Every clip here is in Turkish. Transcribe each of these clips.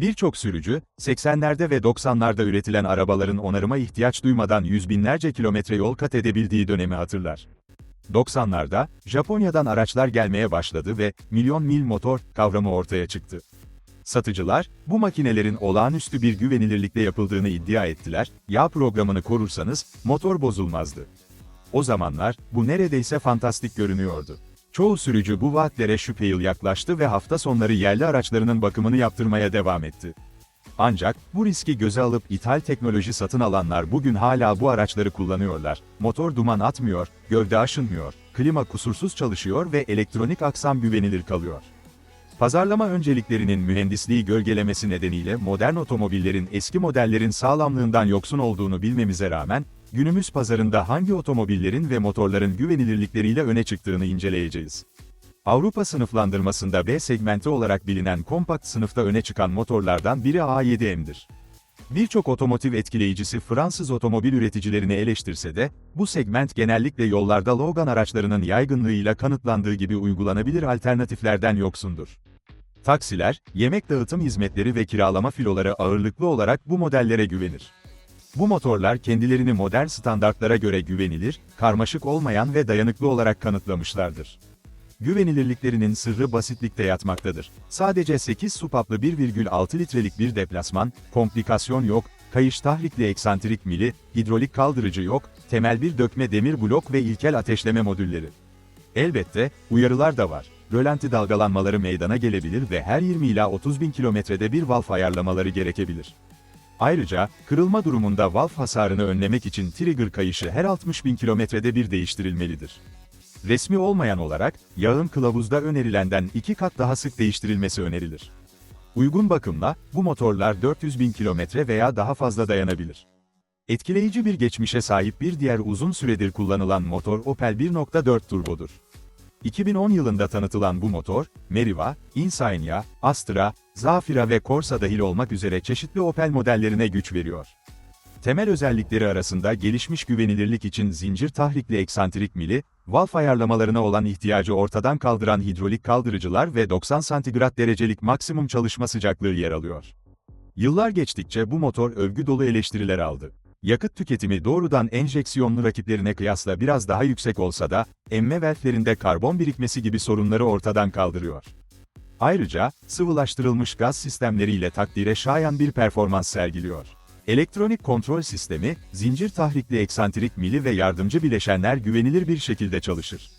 Birçok sürücü, 80'lerde ve 90'larda üretilen arabaların onarıma ihtiyaç duymadan yüz binlerce kilometre yol kat edebildiği dönemi hatırlar. 90'larda, Japonya'dan araçlar gelmeye başladı ve milyon mil motor kavramı ortaya çıktı. Satıcılar, bu makinelerin olağanüstü bir güvenilirlikle yapıldığını iddia ettiler, yağ programını korursanız, motor bozulmazdı. O zamanlar, bu neredeyse fantastik görünüyordu. Çoğu sürücü bu vaatlere şüpheli yaklaştı ve hafta sonları yerli araçlarının bakımını yaptırmaya devam etti. Ancak, bu riski göze alıp ithal teknoloji satın alanlar bugün hala bu araçları kullanıyorlar. Motor duman atmıyor, gövde aşınmıyor, klima kusursuz çalışıyor ve elektronik aksam güvenilir kalıyor. Pazarlama önceliklerinin mühendisliği gölgelemesi nedeniyle modern otomobillerin eski modellerin sağlamlığından yoksun olduğunu bilmemize rağmen, günümüz pazarında hangi otomobillerin ve motorların güvenilirlikleriyle öne çıktığını inceleyeceğiz. Avrupa sınıflandırmasında B segmenti olarak bilinen kompakt sınıfta öne çıkan motorlardan biri A7M'dir. Birçok otomotiv etkileyicisi Fransız otomobil üreticilerini eleştirse de, bu segment genellikle yollarda Logan araçlarının yaygınlığıyla kanıtlandığı gibi uygulanabilir alternatiflerden yoksundur. Taksiler, yemek dağıtım hizmetleri ve kiralama filoları ağırlıklı olarak bu modellere güvenir. Bu motorlar kendilerini modern standartlara göre güvenilir, karmaşık olmayan ve dayanıklı olarak kanıtlamışlardır. Güvenilirliklerinin sırrı basitlikte yatmaktadır. Sadece 8 supaplı 1,6 litrelik bir deplasman, komplikasyon yok, kayış tahrikli eksantrik mili, hidrolik kaldırıcı yok, temel bir dökme demir blok ve ilkel ateşleme modülleri. Elbette, uyarılar da var. Rölanti dalgalanmaları meydana gelebilir ve her 20 ila 30 bin kilometrede bir valf ayarlamaları gerekebilir. Ayrıca, kırılma durumunda valf hasarını önlemek için trigger kayışı her 60 bin kilometrede bir değiştirilmelidir. Resmi olmayan olarak, yağın kılavuzda önerilenden iki kat daha sık değiştirilmesi önerilir. Uygun bakımla, bu motorlar 400 bin kilometre veya daha fazla dayanabilir. Etkileyici bir geçmişe sahip bir diğer uzun süredir kullanılan motor Opel 1.4 turbodur. 2010 yılında tanıtılan bu motor, Meriva, Insignia, Astra, Zafira ve Corsa dahil olmak üzere çeşitli Opel modellerine güç veriyor. Temel özellikleri arasında gelişmiş güvenilirlik için zincir tahrikli eksantrik mili, valf ayarlamalarına olan ihtiyacı ortadan kaldıran hidrolik kaldırıcılar ve 90 santigrat derecelik maksimum çalışma sıcaklığı yer alıyor. Yıllar geçtikçe bu motor övgü dolu eleştiriler aldı. Yakıt tüketimi doğrudan enjeksiyonlu rakiplerine kıyasla biraz daha yüksek olsa da, emme valflerinde karbon birikmesi gibi sorunları ortadan kaldırıyor. Ayrıca, sıvılaştırılmış gaz sistemleriyle takdire şayan bir performans sergiliyor. Elektronik kontrol sistemi, zincir tahrikli eksantrik mili ve yardımcı bileşenler güvenilir bir şekilde çalışır.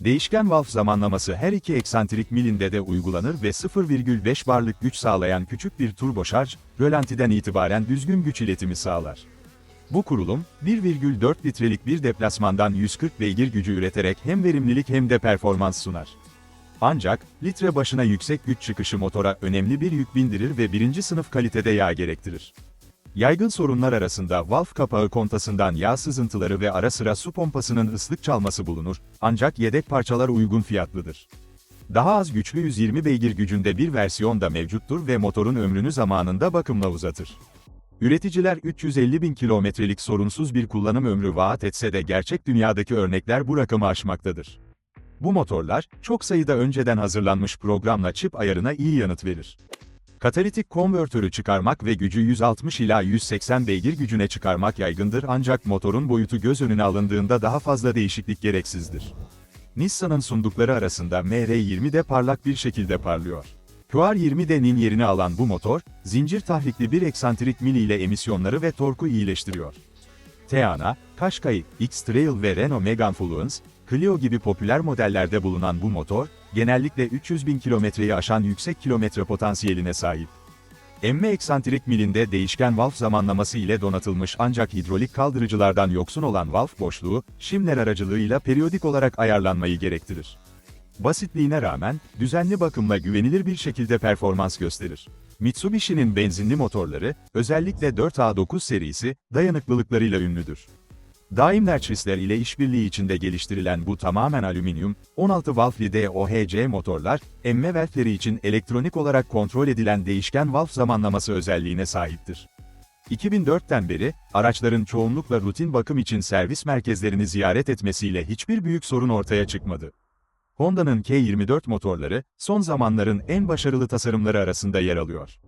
Değişken valf zamanlaması her iki eksantrik milinde de uygulanır ve 0,5 barlık güç sağlayan küçük bir turboşarj, rölantiden itibaren düzgün güç iletimi sağlar. Bu kurulum, 1,4 litrelik bir deplasmandan 140 beygir gücü üreterek hem verimlilik hem de performans sunar. Ancak, litre başına yüksek güç çıkışı motora önemli bir yük bindirir ve birinci sınıf kalitede yağ gerektirir. Yaygın sorunlar arasında valf kapağı kontasından yağ sızıntıları ve ara sıra su pompasının ıslık çalması bulunur, ancak yedek parçalar uygun fiyatlıdır. Daha az güçlü 120 beygir gücünde bir versiyon da mevcuttur ve motorun ömrünü zamanında bakımla uzatır. Üreticiler 350 bin kilometrelik sorunsuz bir kullanım ömrü vaat etse de gerçek dünyadaki örnekler bu rakamı aşmaktadır. Bu motorlar, çok sayıda önceden hazırlanmış programla çip ayarına iyi yanıt verir. Katalitik konvertörü çıkarmak ve gücü 160 ila 180 beygir gücüne çıkarmak yaygındır ancak motorun boyutu göz önüne alındığında daha fazla değişiklik gereksizdir. Nissan'ın sundukları arasında MR20 de parlak bir şekilde parlıyor. QR20D'nin yerini alan bu motor, zincir tahrikli bir eksantrik mili ile emisyonları ve torku iyileştiriyor. Teana, Qashqai, X-Trail ve Renault Megane Fluence, Clio gibi popüler modellerde bulunan bu motor, genellikle 300 bin kilometreyi aşan yüksek kilometre potansiyeline sahip. Emme eksantrik milinde değişken valf zamanlaması ile donatılmış ancak hidrolik kaldırıcılardan yoksun olan valf boşluğu, şimler aracılığıyla periyodik olarak ayarlanmayı gerektirir. Basitliğine rağmen, düzenli bakımla güvenilir bir şekilde performans gösterir. Mitsubishi'nin benzinli motorları, özellikle 4A9 serisi, dayanıklılıklarıyla ünlüdür. Daimler Chrysler ile işbirliği içinde geliştirilen bu tamamen alüminyum, 16 valfli DOHC motorlar, emme valfleri için elektronik olarak kontrol edilen değişken valf zamanlaması özelliğine sahiptir. 2004'ten beri, araçların çoğunlukla rutin bakım için servis merkezlerini ziyaret etmesiyle hiçbir büyük sorun ortaya çıkmadı. Honda'nın K24 motorları, son zamanların en başarılı tasarımları arasında yer alıyor.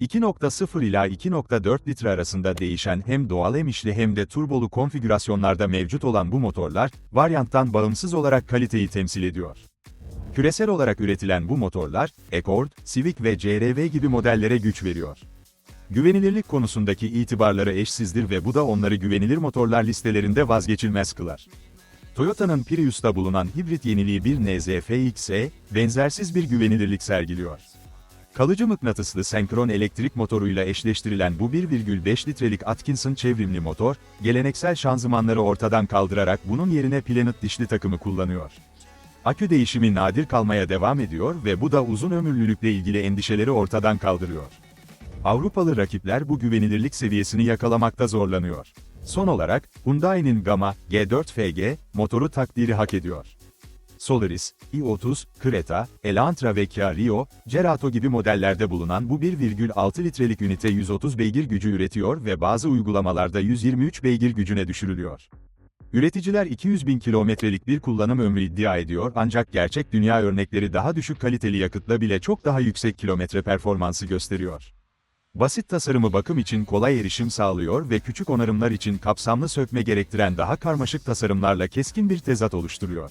2.0 ila 2.4 litre arasında değişen hem doğal emişli hem de turbolu konfigürasyonlarda mevcut olan bu motorlar, varyanttan bağımsız olarak kaliteyi temsil ediyor. Küresel olarak üretilen bu motorlar, Accord, Civic ve CR-V gibi modellere güç veriyor. Güvenilirlik konusundaki itibarları eşsizdir ve bu da onları güvenilir motorlar listelerinde vazgeçilmez kılar. Toyota'nın Prius'ta bulunan hibrit yeniliği bir NZF-XE, benzersiz bir güvenilirlik sergiliyor. Kalıcı mıknatıslı senkron elektrik motoruyla eşleştirilen bu 1,5 litrelik Atkinson çevrimli motor, geleneksel şanzımanları ortadan kaldırarak bunun yerine Planet dişli takımı kullanıyor. Akü değişimi nadir kalmaya devam ediyor ve bu da uzun ömürlülükle ilgili endişeleri ortadan kaldırıyor. Avrupalı rakipler bu güvenilirlik seviyesini yakalamakta zorlanıyor. Son olarak, Hyundai'nin Gamma G4 FG motoru takdiri hak ediyor. Solaris, i30, Creta, Elantra ve Kia Rio, Cerato gibi modellerde bulunan bu 1,6 litrelik ünite 130 beygir gücü üretiyor ve bazı uygulamalarda 123 beygir gücüne düşürülüyor. Üreticiler 200 bin kilometrelik bir kullanım ömrü iddia ediyor ancak gerçek dünya örnekleri daha düşük kaliteli yakıtla bile çok daha yüksek kilometre performansı gösteriyor. Basit tasarımı bakım için kolay erişim sağlıyor ve küçük onarımlar için kapsamlı sökme gerektiren daha karmaşık tasarımlarla keskin bir tezat oluşturuyor.